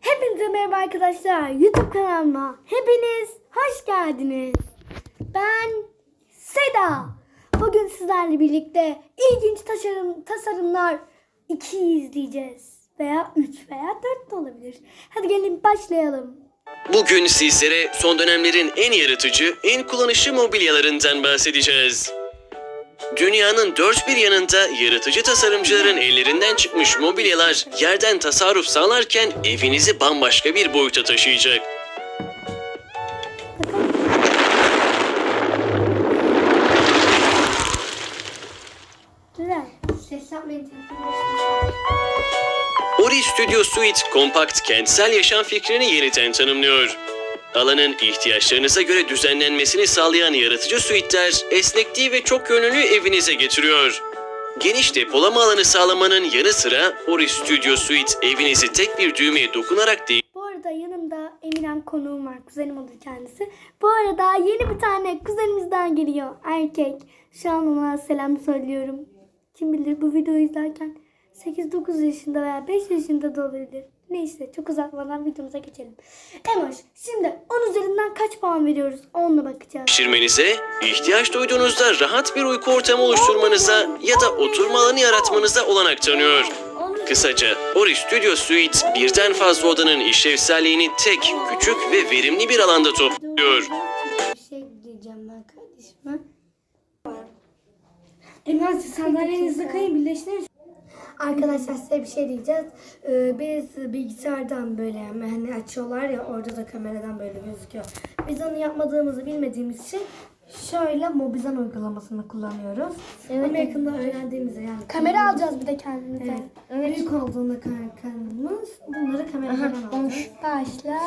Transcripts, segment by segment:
Hepinize merhaba arkadaşlar. YouTube kanalıma hepiniz hoş geldiniz. Ben Seda. Bugün sizlerle birlikte ilginç tasarım, tasarımlar 2 izleyeceğiz. Veya 3 veya 4 de olabilir. Hadi gelin başlayalım. Bugün sizlere son dönemlerin en yaratıcı, en kullanışlı mobilyalarından bahsedeceğiz. Dünyanın dört bir yanında yaratıcı tasarımcıların ellerinden çıkmış mobilyalar yerden tasarruf sağlarken evinizi bambaşka bir boyuta taşıyacak. Ori Studio Suite kompakt kentsel yaşam fikrini yeniden tanımlıyor. Alanın ihtiyaçlarınıza göre düzenlenmesini sağlayan yaratıcı suitler esnekliği ve çok yönlülüğü evinize getiriyor. Geniş depolama alanı sağlamanın yanı sıra Ori Studio Suite evinizi tek bir düğmeye dokunarak değil arada yanımda Emirhan konuğum var. Kuzenim olur kendisi. Bu arada yeni bir tane kuzenimizden geliyor. Erkek. Şu an ona selam söylüyorum. Kim bilir bu videoyu izlerken 8-9 yaşında veya 5 yaşında da olabilir. Neyse çok uzatmadan videomuza geçelim. Emoş şimdi 10 üzerinden kaç puan veriyoruz? Onunla bakacağız. Geçirmenize, ihtiyaç duyduğunuzda rahat bir uyku ortamı oluşturmanıza ya da oturma alanı yaratmanıza olanak tanıyor. Kısaca Ori Studio Suite birden fazla odanın işlevselliğini tek, küçük ve verimli bir alanda topluyor. Bir şey diyeceğim ben kardeşime. Emrah sandalyenizle kayın birleştirin. Arkadaşlar size bir şey diyeceğiz. Ee, biz bilgisayardan böyle yani hani açıyorlar ya orada da kameradan böyle gözüküyor. Biz onu yapmadığımızı bilmediğimiz için şöyle Mobizen uygulamasını kullanıyoruz. Evet. Ama yakında öğrendiğimizde yani. Kamera alacağız bir de kendimize. Evet. Büyük olduğunda kanalımız bunları kameradan alacağız. Başla.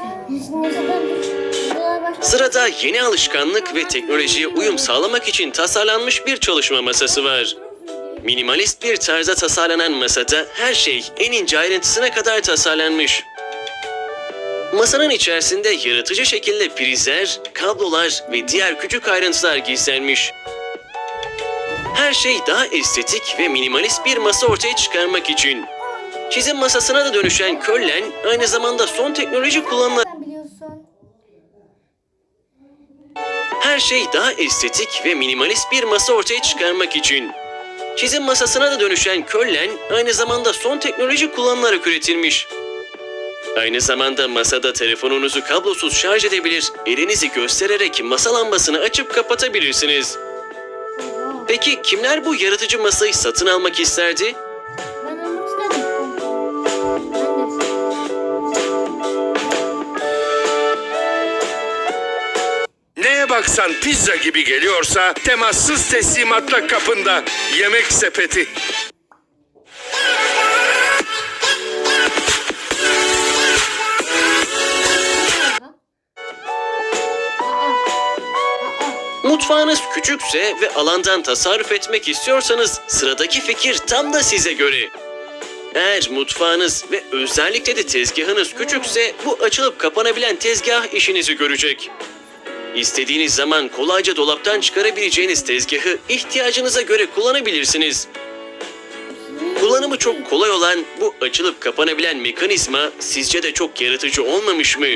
Sırada yeni alışkanlık ve teknolojiye uyum sağlamak için tasarlanmış bir çalışma masası var. Minimalist bir tarzda tasarlanan masada her şey en ince ayrıntısına kadar tasarlanmış. Masanın içerisinde yaratıcı şekilde prizler, kablolar ve diğer küçük ayrıntılar gizlenmiş. Her şey daha estetik ve minimalist bir masa ortaya çıkarmak için. Çizim masasına da dönüşen Köllen aynı zamanda son teknoloji kullanılan. Her şey daha estetik ve minimalist bir masa ortaya çıkarmak için. Çizim masasına da dönüşen Köllen aynı zamanda son teknoloji kullanılarak üretilmiş. Aynı zamanda masada telefonunuzu kablosuz şarj edebilir, elinizi göstererek masa lambasını açıp kapatabilirsiniz. Peki kimler bu yaratıcı masayı satın almak isterdi? Neye baksan pizza gibi geliyorsa temassız teslimatla kapında. Yemek sepeti. Mutfağınız küçükse ve alandan tasarruf etmek istiyorsanız sıradaki fikir tam da size göre. Eğer mutfağınız ve özellikle de tezgahınız küçükse bu açılıp kapanabilen tezgah işinizi görecek. İstediğiniz zaman kolayca dolaptan çıkarabileceğiniz tezgahı ihtiyacınıza göre kullanabilirsiniz. Kullanımı çok kolay olan bu açılıp kapanabilen mekanizma sizce de çok yaratıcı olmamış mı?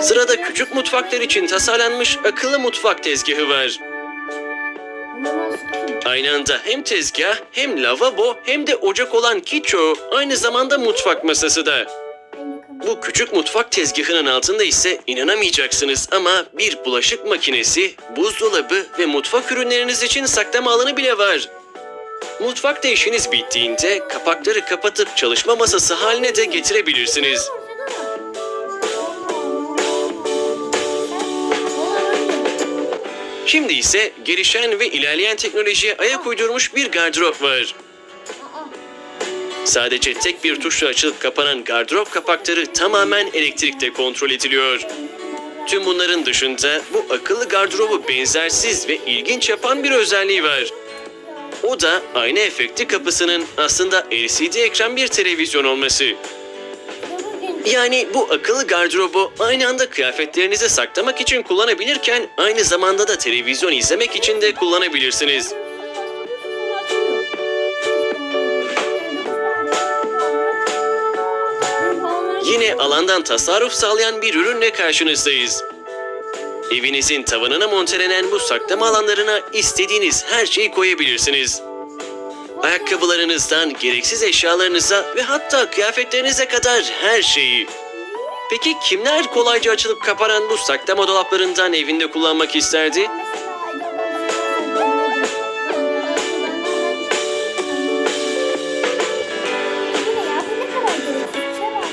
Sırada küçük mutfaklar için tasarlanmış akıllı mutfak tezgahı var. Aynı anda hem tezgah hem lavabo hem de ocak olan Kicho aynı zamanda mutfak masası da. Bu küçük mutfak tezgahının altında ise inanamayacaksınız ama bir bulaşık makinesi, buzdolabı ve mutfak ürünleriniz için saklama alanı bile var. Mutfakta işiniz bittiğinde kapakları kapatıp çalışma masası haline de getirebilirsiniz. Şimdi ise gelişen ve ilerleyen teknolojiye ayak uydurmuş bir gardırop var. Sadece tek bir tuşla açılıp kapanan gardırop kapakları tamamen elektrikle kontrol ediliyor. Tüm bunların dışında bu akıllı gardırobu benzersiz ve ilginç yapan bir özelliği var. O da ayna efekti kapısının aslında LCD ekran bir televizyon olması. Yani bu akıllı gardırobu aynı anda kıyafetlerinizi saklamak için kullanabilirken aynı zamanda da televizyon izlemek için de kullanabilirsiniz. Yine alandan tasarruf sağlayan bir ürünle karşınızdayız. Evinizin tavanına montelenen bu saklama alanlarına istediğiniz her şeyi koyabilirsiniz. Ayakkabılarınızdan gereksiz eşyalarınıza ve hatta kıyafetlerinize kadar her şeyi. Peki kimler kolayca açılıp kapanan bu saklama dolaplarından evinde kullanmak isterdi?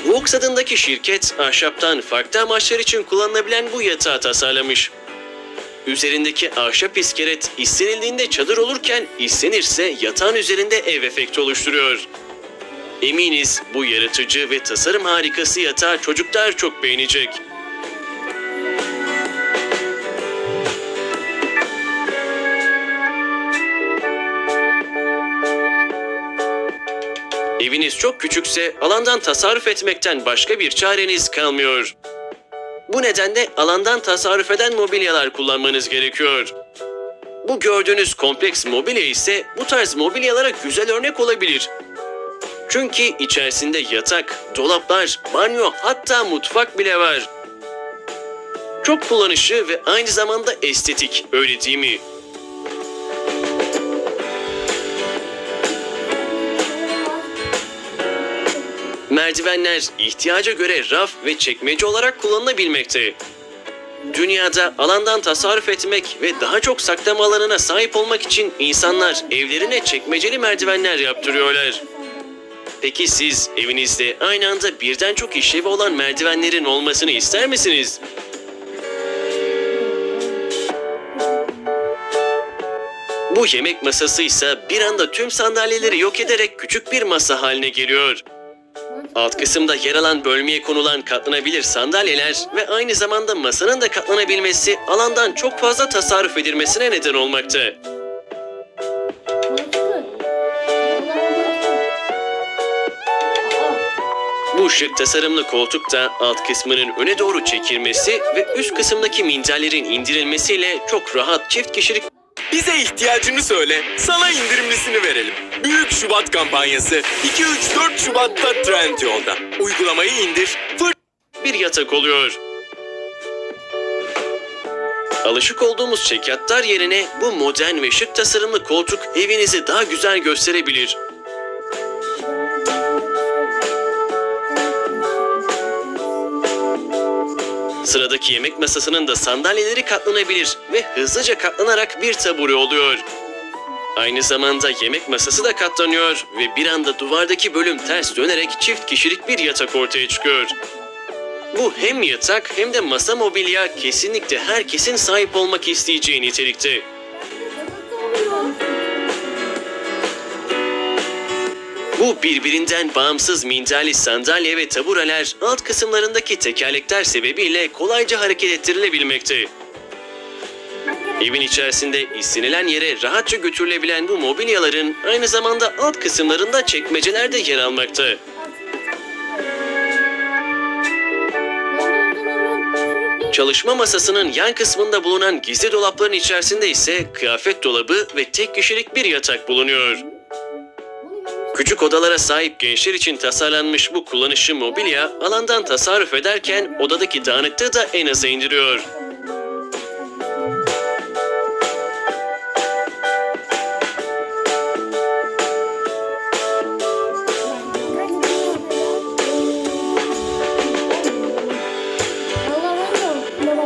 Vox adındaki şirket ahşaptan farklı amaçlar için kullanılabilen bu yatağı tasarlamış. Üzerindeki ahşap iskelet istenildiğinde çadır olurken istenirse yatağın üzerinde ev efekti oluşturuyor. Eminiz bu yaratıcı ve tasarım harikası yatağı çocuklar çok beğenecek. Eviniz çok küçükse alandan tasarruf etmekten başka bir çareniz kalmıyor. Bu nedenle alandan tasarruf eden mobilyalar kullanmanız gerekiyor. Bu gördüğünüz kompleks mobilya ise bu tarz mobilyalara güzel örnek olabilir. Çünkü içerisinde yatak, dolaplar, banyo hatta mutfak bile var. Çok kullanışlı ve aynı zamanda estetik, öyle değil mi? Merdivenler ihtiyaca göre raf ve çekmece olarak kullanılabilmekte. Dünyada alandan tasarruf etmek ve daha çok saklama alanına sahip olmak için insanlar evlerine çekmeceli merdivenler yaptırıyorlar. Peki siz evinizde aynı anda birden çok işlevi olan merdivenlerin olmasını ister misiniz? Bu yemek masası ise bir anda tüm sandalyeleri yok ederek küçük bir masa haline geliyor. Alt kısımda yer alan bölmeye konulan katlanabilir sandalyeler ve aynı zamanda masanın da katlanabilmesi alandan çok fazla tasarruf edilmesine neden olmakta. Bu şık tasarımlı koltuk da alt kısmının öne doğru çekilmesi ve üst kısımdaki minderlerin indirilmesiyle çok rahat çift kişilik Bize ihtiyacını söyle, sana indirimlisini verelim. Büyük Şubat kampanyası 2-3-4 Şubat'ta Trendyol'da. Uygulamayı indir, fır bir yatak oluyor. Alışık olduğumuz çekyatlar yerine bu modern ve şık tasarımlı koltuk evinizi daha güzel gösterebilir. Sıradaki yemek masasının da sandalyeleri katlanabilir ve hızlıca katlanarak bir tabure oluyor. Aynı zamanda yemek masası da katlanıyor ve bir anda duvardaki bölüm ters dönerek çift kişilik bir yatak ortaya çıkıyor. Bu hem yatak hem de masa mobilya kesinlikle herkesin sahip olmak isteyeceği nitelikte. Bu birbirinden bağımsız minderli sandalye ve tabureler alt kısımlarındaki tekerlekler sebebiyle kolayca hareket ettirilebilmekte. Evin içerisinde istenilen yere rahatça götürülebilen bu mobilyaların aynı zamanda alt kısımlarında çekmeceler de yer almakta. Çalışma masasının yan kısmında bulunan gizli dolapların içerisinde ise kıyafet dolabı ve tek kişilik bir yatak bulunuyor. Küçük odalara sahip gençler için tasarlanmış bu kullanışlı mobilya alandan tasarruf ederken odadaki dağınıklığı da en aza indiriyor.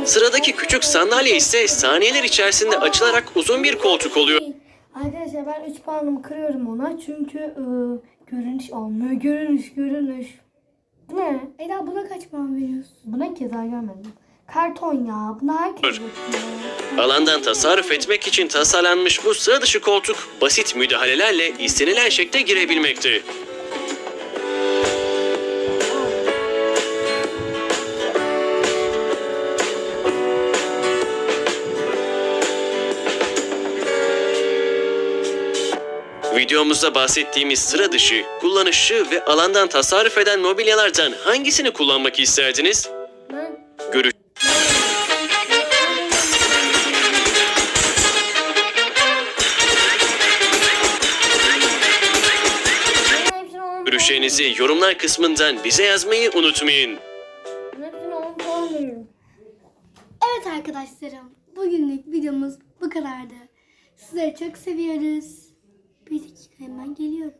Sıradaki küçük sandalye ise saniyeler içerisinde açılarak uzun bir koltuk oluyor. Arkadaşlar ben 3 puanımı kırıyorum ona çünkü e, görünüş olmuyor. Görünüş, görünüş. Bu ne? Ela buna kaç puan veriyorsun? Buna keza görmedim. Karton ya. Buna herkes. Alandan tasarruf etmek için tasarlanmış bu sıra dışı koltuk basit müdahalelerle istenilen şekle girebilmekte. Videomuzda bahsettiğimiz sıra dışı, kullanışlı ve alandan tasarruf eden mobilyalardan hangisini kullanmak isterdiniz? Ben Görüş Görüşlerinizi yorumlar kısmından bize yazmayı unutmayın. Evet arkadaşlarım. Bugünlük videomuz bu kadardı. Sizleri çok seviyoruz. Bir dakika hemen geliyorum.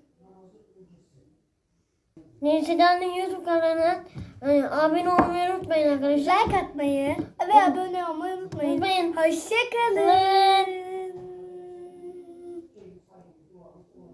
Neyse Can'ın YouTube kanalına e, abone olmayı unutmayın arkadaşlar. Like atmayı ve abone olmayı unutmayın. Unutmayın. Hoşçakalın.